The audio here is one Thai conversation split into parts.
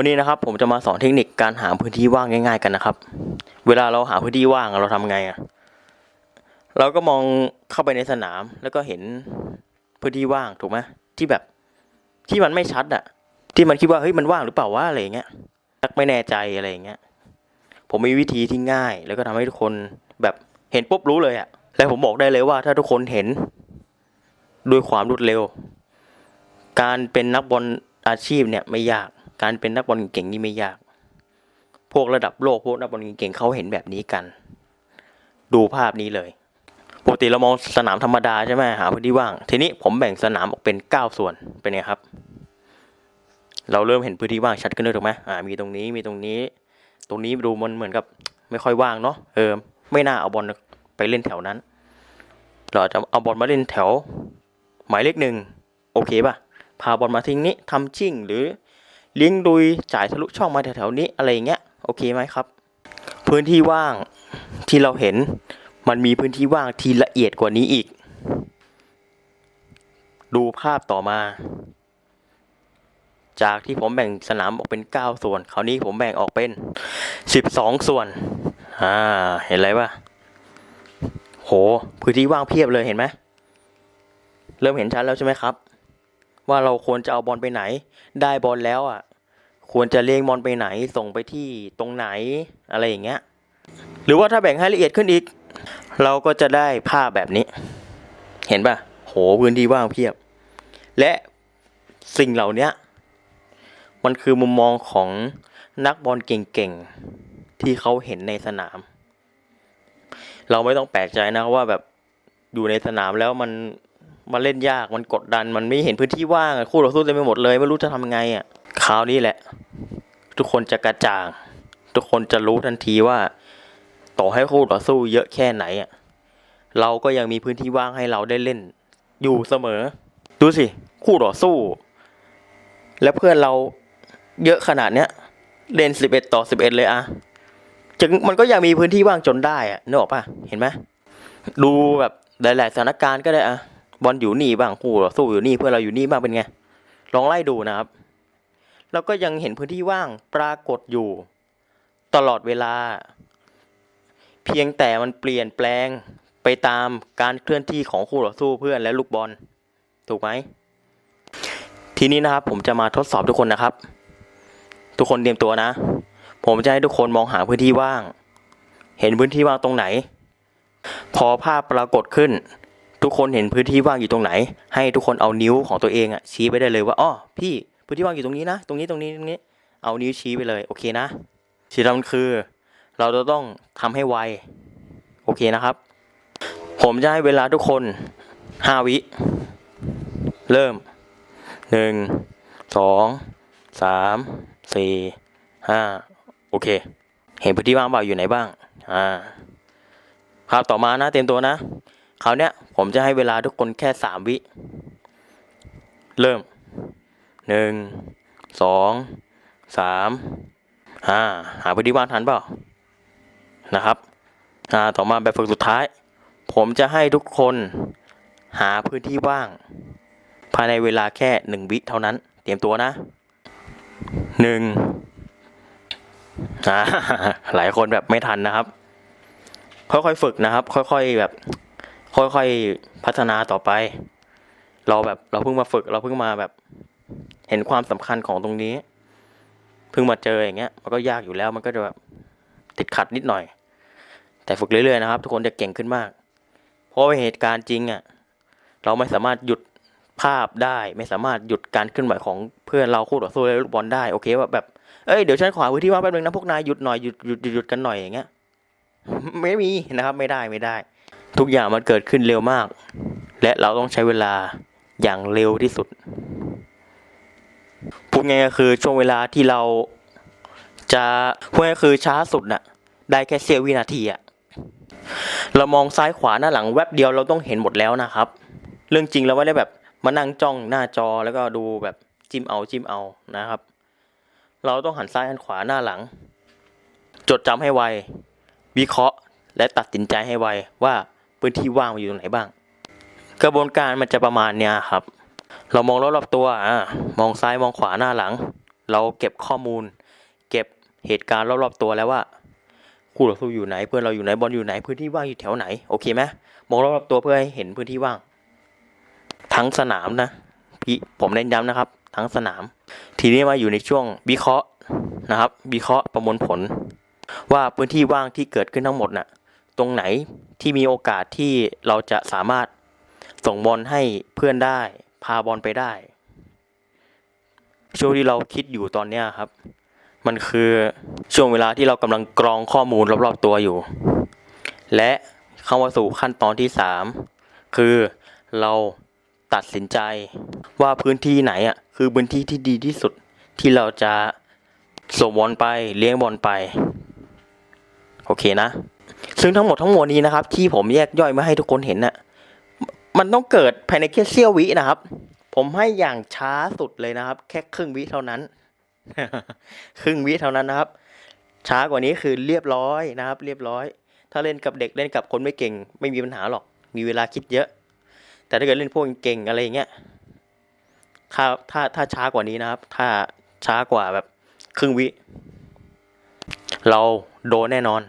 วันนี้นะครับผมจะมาสอนเทคนิคการหาพื้นที่ว่างง่าย ๆ กันนะครับ เวลาเราหาพื้นที่ว่างเราทำไงอะ เราก็มองเข้าไปในสนามแล้วก็เห็นพื้นที่ว่างถูกไหมที่แบบที่มันไม่ชัดอะ ที่มันคิดว่าเฮ้ยมันว่างหรือเปล่าวะอะไรเงี้ยชักไม่แน่ใจอะไรเงี้ย ผมมีวิธีที่ง่าย แล้วก็ทำให้ทุกคนแบบเห็นปุ๊บรู้เลยอะ และผมบอกได้เลยว่าถ้าทุกคนเห็นด้วยความรวดเร็ว การเป็นนักบอลอาชีพเนี่ยไม่ยาก การเป็นนักบอลเก่งนี่ไม่ยาก พวกระดับโลกพวกนักบอลเก่งเขาเห็นแบบนี้กัน ดูภาพนี้เลยปกติเรามองสนามธรรมดาใช่ไหมหาพื้นที่ว่าง ทีนี้ผมแบ่งสนามออกเป็นเก้าส่วนเป็นไงครับ เราเริ่มเห็นพื้นที่ว่างชัดขึ้นเลยถูกไหมอ่ามีตรงนี้มีตรงนี้ ตรงนี้ดูมันเหมือนกับไม่ค่อยว่างเนาะเออไม่น่าเอาบอลไปเล่นแถวนั้น เราจะเอาบอลมาเล่นแถว หมายเลขหนึ่งโอเคป่ะพาบอลมาทิ้งนี้ทำชิ่งหรือ เลี้ยงดุยจ่ายทะลุช่องมาแถวๆนี้อะไรอย่างเงี้ยโอเคไหมครับ พื้นที่ว่างที่เราเห็นมันมีพื้นที่ว่างที่ละเอียดกว่านี้อีก ดูภาพต่อมา จากที่ผมแบ่งสนามออกเป็น 9 ส่วน คราวนี้ผมแบ่งออกเป็น 12 ส่วน อ่า เห็นอะไรปะโห พื้นที่ว่างเพียบเลยเห็นไหม เริ่มเห็นชัดแล้วใช่ไหมครับ ว่าเราควรจะเอาบอลไปไหน ได้บอลแล้วอะ ควรจะเลี้ยงบอลไปไหนส่งไปที่ตรงไหนอะไรอย่างเงี้ย หรือว่าถ้าแบ่งให้ละเอียดขึ้นอีก เราก็จะได้ภาพแบบนี้ เห็นป่ะโหพื้นที่ว่างเพียบ และสิ่งเหล่านี้มันคือมุมมองของนักบอลเก่งๆ ที่เขาเห็นในสนาม เราไม่ต้องแปลกใจนะว่าแบบอยู่ในสนามแล้วมันมันเล่นยากมันกดดัน มันไม่เห็นพื้นที่ว่างคู่ต่อสู้เต็มไปหมดเลย ไม่รู้จะทำไงอะ คราวนี้แหละ ทุกคนจะกระจ่าง ทุกคนจะรู้ทันทีว่า ต่อให้คู่ต่อสู้เยอะแค่ไหนอะเราก็ยังมีพื้นที่ว่างให้เราได้เล่น อยู่เสมอ ดูสิ คู่ต่อสู้ และเพื่อนเราเยอะขนาดเนี้ยเล่นสิบเอ็ดต่อสิบเอ็ดเลยอะจึงมันก็ยังมีพื้นที่ว่างจนได้อะนึกออกปะเห็นไหมดูแบบหลายๆสถานการณ์ก็ได้อะบอลอยู่นี่บ้างคู่ต่อสู้อยู่นี่เพื่อนเราอยู่นี่บ้างเป็นไงลองไล่ดูนะครับ แล้วก็ยังเห็นพื้นที่ว่างปรากฏอยู่ ตลอดเวลา เพียงแต่มันเปลี่ยนแปลงไปตามการเคลื่อนที่ของคู่ต่อสู้เพื่อนและลูกบอล ถูกไหมทีนี้นะครับผมจะมาทดสอบทุกคนนะครับ ทุกคนเตรียมตัวนะ ผมจะให้ทุกคนมองหาพื้นที่ว่าง เห็นพื้นที่ว่างตรงไหน พอภาพปรากฏขึ้น ทุกคนเห็นพื้นที่ว่างอยู่ตรงไหน ให้ทุกคนเอานิ้วของตัวเองอะชี้ไปได้เลยว่าอ๋อพี่ พื้นที่ว่างอยู่ตรงนี้นะ ตรงนี้ตรงนี้ตรงนี้ เอานิ้วชี้ไปเลยโอเคนะสิ่งสำคัญคือ เราจะต้องทำให้ไวโอเคนะครับ ผมจะให้เวลาทุกคนห้าวิ เริ่มหนึ่งสองสามสี่ห้าโอเค เห็นพื้นที่ว่างเปล่าอยู่ไหนบ้างอ่าภาพต่อมานะเตรียมตัวนะคราวเนี้ยผมจะให้เวลาทุกคนแค่สามวิ เริ่ม หนึ่งสองสามห้าหาพื้นที่ว่างทันเปล่านะครับอ่าต่อมาแบบฝึกสุดท้าย ผมจะให้ทุกคนหาพื้นที่ว่าง ภายในเวลาแค่หนึ่งวิเท่านั้น เตรียมตัวนะหนึ่งหลายคนแบบไม่ทันนะครับ ค่อยๆฝึกนะครับ ค่อยๆแบบ ค่อยๆพัฒนาต่อไป เราแบบเราเพิ่งมาฝึก เราเพิ่งมาแบบ เห็นความสำคัญของตรงนี้ เพิ่งมาเจออย่างเงี้ย มันก็ยากอยู่แล้ว มันก็จะแบบติดขัดนิดหน่อย แต่ฝึกเรื่อยๆนะครับ ทุกคนจะเก่งขึ้นมาก เพราะว่าเหตุการณ์จริงอะ เราไม่สามารถหยุดภาพได้ ไม่สามารถหยุดการเคลื่อนไหวของเพื่อนเราคู่ต่อสู้และลูกบอลได้ โอเคว่าแบบ เอ้ย เดี๋ยวฉันขอพื้นที่ว่างแป๊บนึงนะพวกนายหยุดหน่อยหยุดหยุดหยุดกันหน่อยอย่างเงี้ย ไม่มีนะครับ ไม่ได้ไม่ได้ ทุกอย่างมันเกิดขึ้นเร็วมาก และเราต้องใช้เวลาอย่างเร็วที่สุด พูดง่ายก็คือช่วงเวลาที่เราจะพูดง่ายคือช้าสุดน่ะ ได้แค่เสี้ยววินาทีอะเรามองซ้ายขวาหน้าหลังแวบเดียวเราต้องเห็นหมดแล้วนะครับ เรื่องจริงเราไม่ได้แบบมานั่งจ้องหน้าจอแล้วก็ดูแบบจิ้มเอาจิ้มเอานะครับ เราต้องหันซ้ายหันขวาหน้าหลัง จดจำให้ไว วิเคราะห์และตัดสินใจให้ไวว่าพื้นที่ว่างมันอยู่ตรงไหนบ้าง กระบวนการมันจะประมาณเนี้ยครับ เรามองรอบๆตัวอ่ามองซ้ายมองขวาหน้าหลัง เราเก็บข้อมูล เก็บเหตุการณ์รอบๆตัวแล้วว่าคู่ต่อสู้อยู่ไหนเพื่อนเราอยู่ไหนบอลอยู่ไหนพื้นที่ว่างอยู่แถวไหนโอเคไหมมองรอบๆตัวเพื่อให้เห็นพื้นที่ว่าง ทั้งสนามนะพี่ผมเน้นย้ำนะครับ ทั้งสนาม ทีนี้มาอยู่ในช่วงวิเคราะห์นะครับวิเคราะห์ประมวลผล ว่าพื้นที่ว่างที่เกิดขึ้นทั้งหมดน่ะตรงไหนที่มีโอกาสที่เราจะสามารถส่งบอลให้เพื่อนได้ พาบอลไปได้ ช่วงที่เราคิดอยู่ตอนเนี้ยครับ มันคือช่วงเวลาที่เรากำลังกรองข้อมูลรอบๆตัวอยู่ และเข้ามาสู่ขั้นตอนที่สามคือเราตัดสินใจว่าพื้นที่ไหนอะคือพื้นที่ที่ดีที่สุดที่เราจะส่งบอลไปเลี้ยงบอลไปโอเคนะ ซึ่งทั้งหมดทั้งมวลนี้นะครับ ที่ผมแยกย่อยมาให้ทุกคนเห็นน่ะ มันต้องเกิดภายในแค่เสี้ยววินะครับ ผมให้อย่างช้าสุดเลยนะครับ แค่ครึ่งวิเท่านั้น ครึ่งวิเท่านั้นนะครับ ช้ากว่านี้คือเรียบร้อยนะครับ เรียบร้อย ถ้าเล่นกับเด็กเล่นกับคนไม่เก่ง ไม่มีปัญหาหรอก มีเวลาคิดเยอะ แต่ถ้าเกิดเล่นพวกเก่งอะไรอย่างเงี้ยถ้าถ้าถ้าช้ากว่านี้นะครับ ถ้าช้ากว่าแบบครึ่งวิ เราโดนแน่นอน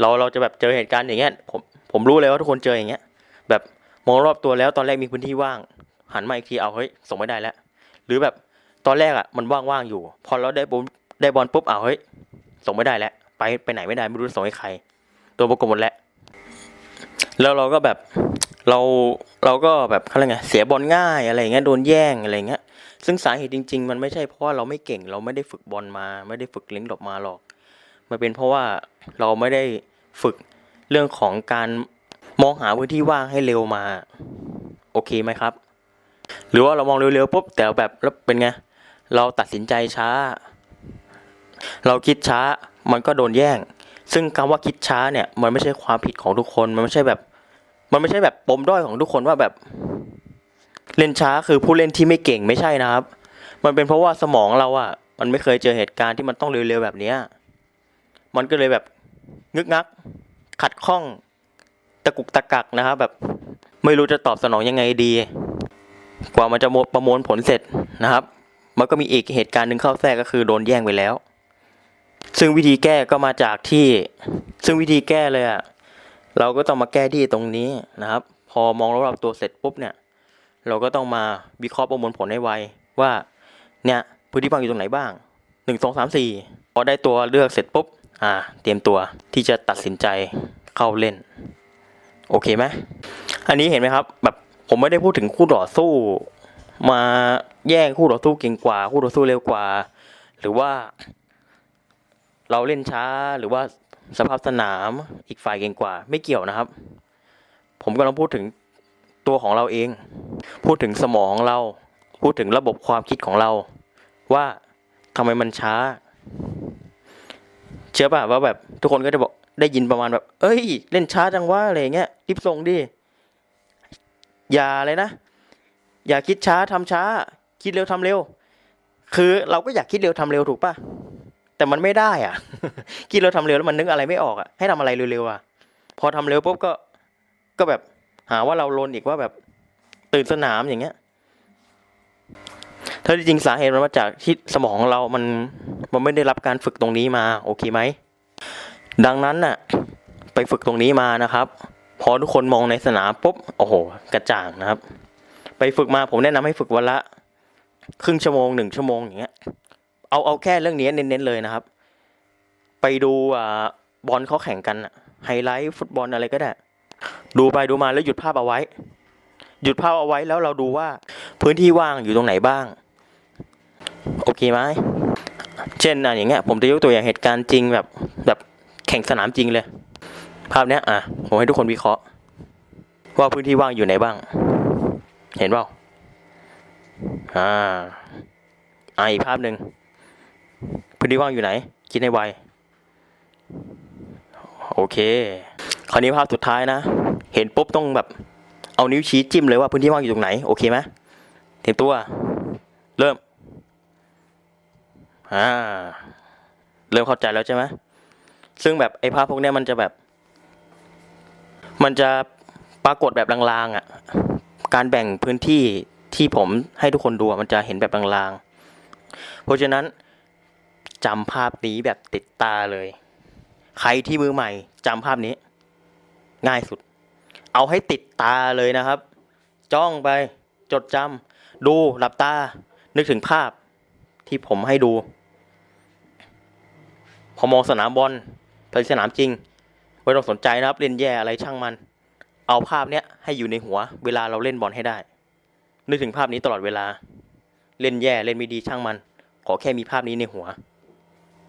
เราเราจะแบบเจอเหตุการณ์อย่างเงี้ยผมผมรู้เลยว่าทุกคนเจออย่างเงี้ยแบบ มองรอบตัวแล้วตอนแรกมีพื้นที่ว่าง หันมาอีกทีเอาเฮ้ยส่งไม่ได้แล้ว หรือแบบตอนแรกอะมันว่างๆอยู่ พอเราได้บอลได้บอลปุ๊บเอาเฮ้ยส่งไม่ได้แล้ว ไปไปไหนไม่ได้ไม่รู้ส่งให้ใคร ตัวประกบหมดแล้วแล้วเราก็แบบเราเราก็แบบเขาเรียกไงเสียบอลง่ายอะไรเงี้ยโดนแย่งอะไรเงี้ยซึ่งสาเหตุจริง ๆ มันไม่ใช่เพราะว่าเราไม่เก่งเราไม่ได้ฝึกบอลมา ไม่ได้ฝึกเลี้ยงหลบมาหรอก มันเป็นเพราะว่าเราไม่ได้ฝึกเรื่องของการ มองหาพื้นที่ว่างให้เร็วมา โอเคไหมครับ หรือว่าเรามองเร็วๆปุ๊บแต่แบบแล้วเป็นไง เราตัดสินใจช้า เราคิดช้ามันก็โดนแย่ง ซึ่งคำว่าคิดช้าเนี่ย มันไม่ใช่ความผิดของทุกคน มันไม่ใช่แบบ มันไม่ใช่แบบปมด้อยของทุกคนว่าแบบ เล่นช้าคือผู้เล่นที่ไม่เก่งไม่ใช่นะครับ มันเป็นเพราะว่าสมองเราอะมันไม่เคยเจอเหตุการณ์ที่มันต้องเร็วๆแบบเนี้ยมันก็เลยแบบงึกงัก ขัดข้อง ตะกุกตะกักนะครับ แบบไม่รู้จะตอบสนองยังไงดี กว่ามันจะประมวลผลเสร็จนะครับ มันก็มีอีกเหตุการณ์หนึ่งเข้าแทรกก็คือโดนแย่งไปแล้ว ซึ่งวิธีแก้ก็มาจากที่ ซึ่งวิธีแก้เลยอะเราก็ต้องมาแก้ที่ตรงนี้นะครับ พอมองรอบตัวเสร็จปุ๊บเนี่ย เราก็ต้องมาวิเคราะห์ประมวลผลให้ไวว่าเนี่ยพื้นที่ว่างอยู่ตรงไหนบ้างหนึ่งสองสามสี่พอได้ตัวเลือกเสร็จปุ๊บ อ่า เตรียมตัวที่จะตัดสินใจเข้าเล่น โอเคไหมอันนี้เห็นไหมครับ แบบผมไม่ได้พูดถึงคู่ต่อสู้ มาแย่งคู่ต่อสู้เก่งกว่า คู่ต่อสู้เร็วกว่า หรือว่า เราเล่นช้าหรือว่าสภาพสนามอีกฝ่ายเก่งกว่า ไม่เกี่ยวนะครับ ผมกำลังพูดถึงตัวของเราเอง พูดถึงสมองเรา พูดถึงระบบความคิดของเรา ว่าทำไมมันช้า เชื่อป่ะว่าแบบทุกคนก็จะบอก ได้ยินประมาณแบบ เอ้ย เล่นช้าจังวะอะไรอย่างเงี้ยรีบส่งดิ อย่าเลยนะ อย่าคิดช้าทำช้า คิดเร็วทำเร็ว คือเราก็อยากคิดเร็วทำเร็วถูกปะแต่มันไม่ได้อะ คิดเร็วทำเร็วแล้วมันนึกอะไรไม่ออกอะ ให้ทำอะไรเร็วๆอะ พอทำเร็วปุ๊บก็ ก็แบบหาว่าเราลนอีกว่าแบบตื่นสนามอย่างเงี้ยถ้าจริงๆสาเหตุมันมาจากที่สมองเรามันมันไม่ได้รับการฝึกตรงนี้มา โอเคไหม ดังนั้นน่ะไปฝึกตรงนี้มานะครับ พอทุกคนมองในสนามปุ๊บโอ้โห กระจ่างนะครับ ไปฝึกมาผมแนะนำให้ฝึกวันละ ครึ่งชั่วโมงหนึ่งชั่วโมงอย่างเงี้ยเอาเอาแค่เรื่องนี้เน้นๆเลยนะครับ ไปดูอ่าบอลเขาแข่งกันไฮไลท์ฟุตบอลอะไรก็ได้ ดูไปดูมาแล้วหยุดภาพเอาไว้ หยุดภาพเอาไว้แล้วเราดูว่าพื้นที่ว่างอยู่ตรงไหนบ้าง โอเคไหมเช่นอะอย่างเงี้ยผมจะยกตัวอย่างเหตุการณ์จริงแบบ ข่งสนามจริงเลย ภาพเนี้ยอะผมให้ทุกคนวิเคราะห์ ว่าพื้นที่ว่างอยู่ไหนบ้าง เห็นเปล่าอ่าอ่าอีกภาพหนึ่งพื้นที่ว่างอยู่ไหน คิดให้ไวโอเค คราวนี้ภาพสุดท้ายนะ เห็นปุ๊บต้องแบบเอานิ้วชี้จิ้มเลยว่าพื้นที่ว่างอยู่ตรงไหน โอเคไหมเตรียมตัว เริ่ม อ่า เริ่มเข้าใจแล้วใช่ไหม ซึ่งแบบไอ้ภาพพวกเนี้ยมันจะแบบ มันจะปรากฏแบบลางๆอะ การแบ่งพื้นที่ที่ผมให้ทุกคนดูมันจะเห็นแบบลางๆ เพราะฉะนั้นจำภาพนี้แบบติดตาเลย ใครที่มือใหม่จำภาพนี้ ง่ายสุด เอาให้ติดตาเลยนะครับ จ้องไปจดจำดูหลับตา นึกถึงภาพที่ผมให้ดูพอมองสนามบอล ไปสนามจริงไม่ต้องสนใจนะครับเล่นแย่อะไรช่างมัน เอาภาพเนี้ยให้อยู่ในหัว เวลาเราเล่นบอลให้ได้ นึกถึงภาพนี้ตลอดเวลา เล่นแย่เล่นไม่ดีช่างมัน ขอแค่มีภาพนี้ในหัว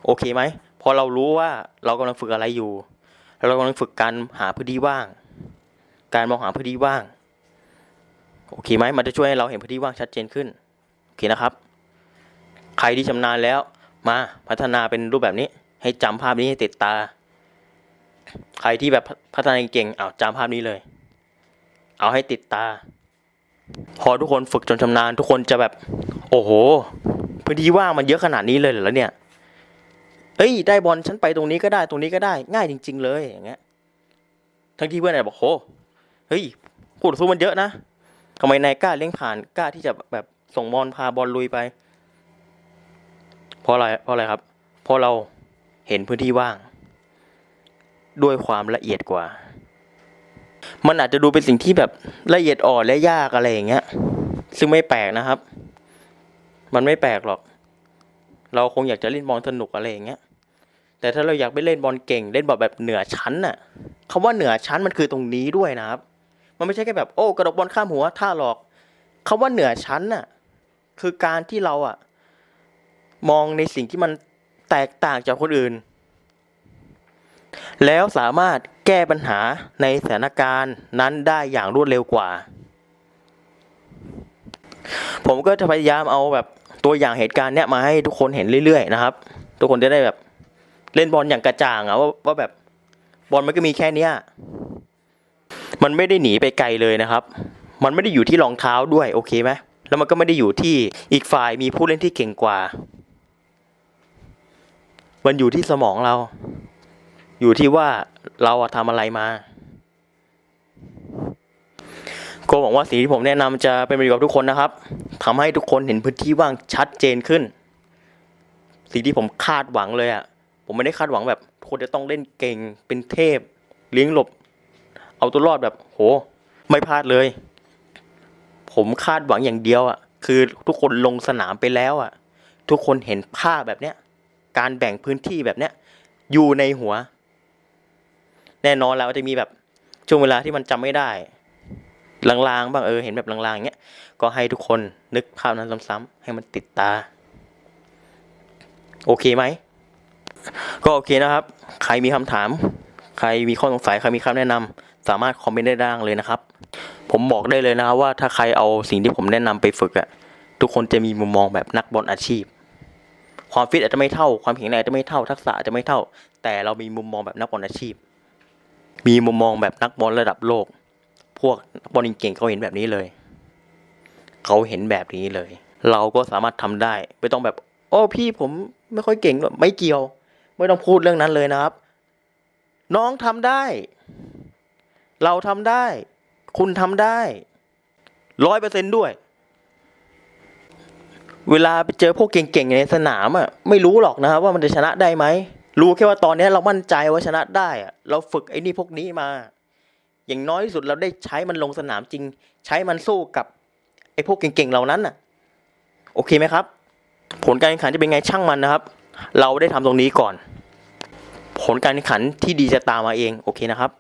โอเคไหมพอเรารู้ว่าเรากำลังฝึกอะไรอยู่เรากำลังฝึกการหาพื้นที่ว่าง การมองหาพื้นที่ว่าง โอเคไหมมันจะช่วยให้เราเห็นพื้นที่ว่างชัดเจนขึ้น โอเคนะครับ ใครที่ชำนาญแล้วมาพัฒนาเป็นรูปแบบนี้ ให้จำภาพนี้ให้ติดตา ใครที่แบบพัฒนาเก่งเอาจำภาพนี้เลย เอาให้ติดตา พอทุกคนฝึกจนชำนาญ ทุกคนจะแบบ โอ้โหพื้นที่ว่างมันเยอะขนาดนี้เลยเหรอเนี่ย เอ้ย ได้บอลฉันไปตรงนี้ก็ได้ตรงนี้ก็ได้ ง่ายจริง ๆ เลยอย่างเงี้ย ทั้งที่เพื่อนอาจจะบอกโหเฮ้ยคู่ต่อสู้มันเยอะนะทำไมนายกล้าเลี้ยงผ่านกล้าที่จะแบบส่งบอลพาบอลลุยไป เพราะอะไรเพราะอะไรครับ เพราะเรา เห็นพื้นที่ว่าง ด้วยความละเอียดกว่า มันอาจจะดูเป็นสิ่งที่แบบละเอียดอ่อนและยากอะไรอย่างเงี้ย ซึ่งไม่แปลกนะครับ มันไม่แปลกหรอก เราคงอยากจะเล่นบอลสนุกอะไรอย่างเงี้ย แต่ถ้าเราอยากไปเล่นบอลเก่ง เล่นบอลแบบเหนือชั้นน่ะคำว่าเหนือชั้นมันคือตรงนี้ด้วยนะครับ มันไม่ใช่แค่แบบโอ้กระดกบอลข้ามหัวท่าหลอกคำว่าเหนือชั้นน่ะ คือการที่เราอะมองในสิ่งที่มัน แตกต่างจากคนอื่น แล้วสามารถแก้ปัญหาในสถานการณ์นั้นได้อย่างรวดเร็วกว่า ผมก็จะพยายามเอาแบบตัวอย่างเหตุการณ์เนี้ยมาให้ทุกคนเห็นเรื่อยๆนะครับ ทุกคนจะได้แบบเล่นบอลอย่างกระจ่างอะว่าว่าแบบบอลมันก็มีแค่เนี้ยมันไม่ได้หนีไปไกลเลยนะครับ มันไม่ได้อยู่ที่รองเท้าด้วยโอเคไหมแล้วมันก็ไม่ได้อยู่ที่อีกฝ่ายมีผู้เล่นที่เก่งกว่า มันอยู่ที่สมองเรา อยู่ที่ว่าเราทำอะไรมาก็หวังว่าสิ่งที่ผมแนะนำจะเป็นประโยชน์กับทุกคนนะครับทำให้ทุกคนเห็นพื้นที่ว่างชัดเจนขึ้น สิ่งที่ผมคาดหวังเลยอะผมไม่ได้คาดหวังแบบคนจะต้องเล่นเก่งเป็นเทพ เลี้ยงหลบ เอาตัวรอดแบบโห ไม่พลาดเลย ผมคาดหวังอย่างเดียวอะ่ะ คือทุกคนลงสนามไปแล้วอะ่ะ ทุกคนเห็นภาพแบบเนี้ย การแบ่งพื้นที่แบบเนี้ยอยู่ในหัว แน่นอนแล้วจะมีแบบช่วงเวลาที่มันจำไม่ได้ลางๆบ้างเออเห็นแบบลางๆอย่างเงี้ยก็ให้ทุกคนนึกภาพนั้นซ้ำๆให้มันติดตา โอเคไหมก็โอเคนะครับ ใครมีคำถาม ใครมีข้อสงสัยใครมีคำแนะนำสามารถคอมเมนต์ได้ด้างเลยนะครับ ผมบอกได้เลยนะครับว่าถ้าใครเอาสิ่งที่ผมแนะนำไปฝึกอะทุกคนจะมีมุมมองแบบนักบอลอาชีพ ความฟิตอาจจะไม่เท่า ความแข็งแรงอาจจะไม่เท่า ทักษะอาจจะไม่เท่า แต่เรามีมุมมองแบบนักบอลอาชีพ มีมุมมองแบบนักบอลระดับโลก พวกนักบอลเก่งเขาเห็นแบบนี้เลย เขาเห็นแบบนี้เลย เราก็สามารถทำได้ ไม่ต้องแบบโอ้พี่ผมไม่ค่อยเก่งไม่เกี่ยว ไม่ต้องพูดเรื่องนั้นเลยนะครับ น้องทำได้ เราทำได้ คุณทำได้ร้อยเปอร์เซนด้วย เวลาไปเจอพวกเก่งๆในสนามอะไม่รู้หรอกนะครับว่ามันจะชนะได้ไหม รู้แค่ว่าตอนนี้เรามั่นใจว่าชนะได้อะเราฝึกไอ้นี่พวกนี้มา อย่างน้อยที่สุดเราได้ใช้มันลงสนามจริง ใช้มันสู้กับไอ้พวกเก่งๆเหล่านั้นน่ะ โอเคไหมครับ ผลการแข่งขันจะเป็นไงช่างมันนะครับ เราได้ทำตรงนี้ก่อน ผลการแข่งขันที่ดีจะตามมาเองโอเคนะครับ